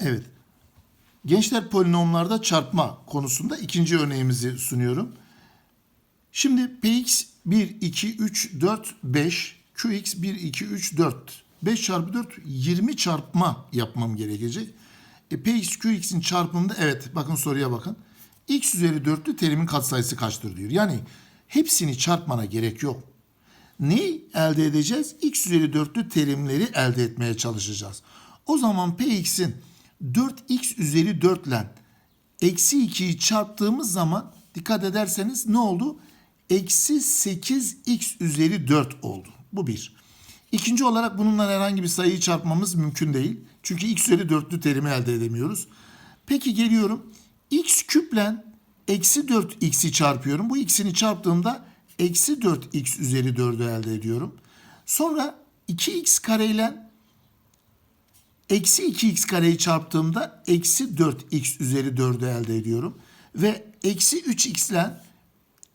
Evet. Gençler polinomlarda çarpma konusunda ikinci örneğimizi sunuyorum. Şimdi px 1, 2, 3, 4, 5, qx 1, 2, 3, 4. 5 çarpı 4 20 çarpma yapmam gerekecek. E, px qx'in çarpımında evet bakın soruya bakın. x üzeri 4'lü terimin katsayısı kaçtır diyor. Yani hepsini çarpmana gerek yok. Neyi elde edeceğiz? x üzeri 4'lü terimleri elde etmeye çalışacağız. O zaman px'in 4x üzeri 4 ile eksi 2'yi çarptığımız zaman dikkat ederseniz ne oldu? Eksi 8x üzeri 4 oldu. Bu bir. İkinci olarak bununla herhangi bir sayıyı çarpmamız mümkün değil. Çünkü x üzeri 4'lü terimi elde edemiyoruz. Peki geliyorum. x küple eksi 4x'i çarpıyorum. Bu x'ini çarptığımda eksi 4x üzeri 4'ü elde ediyorum. Sonra 2x kare ile eksi 2x kareyi çarptığımda eksi 4x üzeri 4'ü elde ediyorum. Ve eksi 3x ile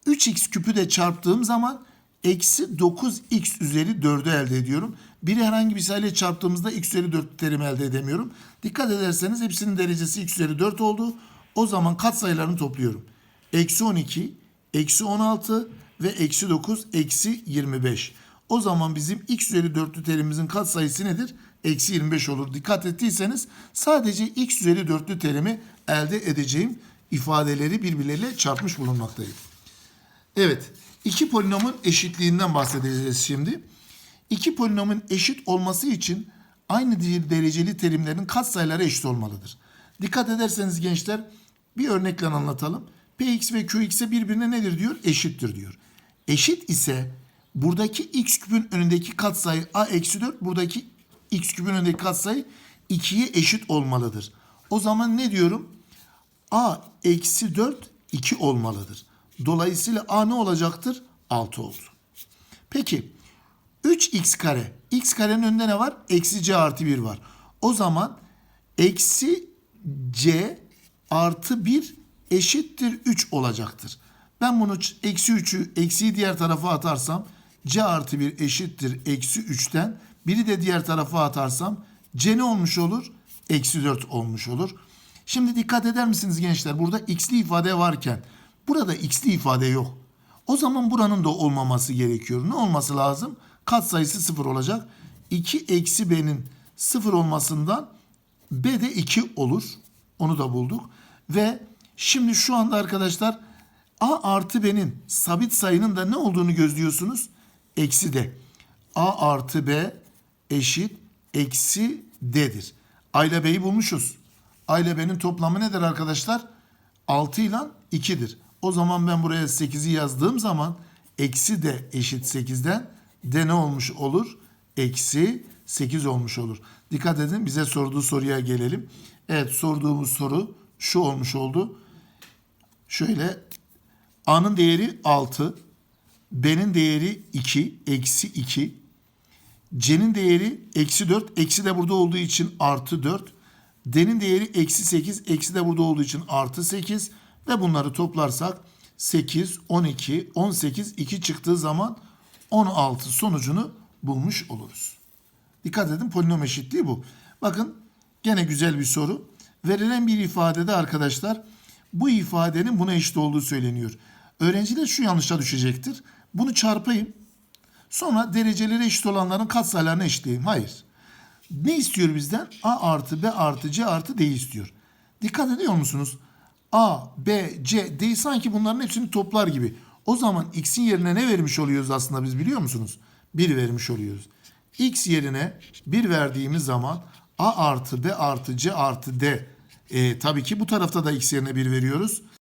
3x küpü de çarptığım zaman eksi 9x üzeri 4'ü elde ediyorum. Biri herhangi bir sayıyla çarptığımızda x üzeri 4 terimi elde edemiyorum. Dikkat ederseniz hepsinin derecesi x üzeri 4 oldu. O zaman katsayılarını topluyorum. Eksi 12, eksi 16 ve eksi 9, eksi 25. O zaman bizim x üzeri 4'lü terimimizin katsayısı nedir? Eksi 25 olur. Dikkat ettiyseniz sadece x üzeri 4'lü terimi elde edeceğim ifadeleri birbirleriyle çarpmış bulunmaktayım. Evet, iki polinomun eşitliğinden bahsedeceğiz şimdi. İki polinomun eşit olması için aynı dereceli terimlerin katsayıları eşit olmalıdır. Dikkat ederseniz gençler bir örnekle anlatalım. Px ve Qx'e birbirine nedir diyor? Eşittir diyor. Eşit ise buradaki x küpün önündeki katsayı a eksi 4, buradaki x küpün önündeki katsayı 2'ye eşit olmalıdır. O zaman ne diyorum? a eksi 4 2 olmalıdır. Dolayısıyla a ne olacaktır? 6 oldu. Peki 3x kare. x karenin önünde ne var? Eksi c artı 1 var. O zaman eksi c artı 1 eşittir 3 olacaktır. Ben bunu eksi 3'ü eksiyi diğer tarafa atarsam c artı 1 eşittir eksi 3'ten biri de diğer tarafa atarsam c ne olmuş olur? Eksi 4 olmuş olur. Şimdi dikkat eder misiniz gençler? Burada x'li ifade varken burada x'li ifade yok. O zaman buranın da olmaması gerekiyor. Ne olması lazım? Katsayısı 0 olacak. 2 eksi b'nin 0 olmasından b de 2 olur. Onu da bulduk. Ve şimdi şu anda arkadaşlar a artı b'nin sabit sayının da ne olduğunu gözlüyorsunuz? Eksi d. a artı b eşit eksi d'dir. A ile b'yi bulmuşuz. A ile b'nin toplamı nedir arkadaşlar? 6 ile 2'dir. O zaman ben buraya 8'i yazdığım zaman eksi de eşit 8'den de ne olmuş olur? Eksi 8 olmuş olur. Dikkat edin bize sorduğu soruya gelelim. Evet sorduğumuz soru şu olmuş oldu. Şöyle A'nın değeri 6, B'nin değeri 2, eksi 2, C'nin değeri eksi 4, eksi de burada olduğu için artı 4, D'nin değeri eksi 8, eksi de burada olduğu için artı 8 ve bunları toplarsak 8, 12, 18, 2 çıktığı zaman 16 sonucunu bulmuş oluruz. Dikkat edin polinom eşitliği bu. Bakın gene güzel bir soru. Verilen bir ifadede arkadaşlar bu ifadenin buna eşit olduğu söyleniyor. Öğrenciler şu yanlışa düşecektir. Bunu çarpayım. Sonra dereceleri eşit olanların katsayılarını eşitleyeyim. Hayır. Ne istiyor bizden? A artı B artı C artı D istiyor. Dikkat ediyor musunuz? A, B, C, D'yi sanki bunların hepsini toplar gibi. O zaman x'in yerine ne vermiş oluyoruz aslında biz biliyor musunuz? 1 vermiş oluyoruz. x yerine 1 verdiğimiz zaman A artı B artı C artı D. E, tabii ki bu tarafta da x yerine 1 veriyoruz.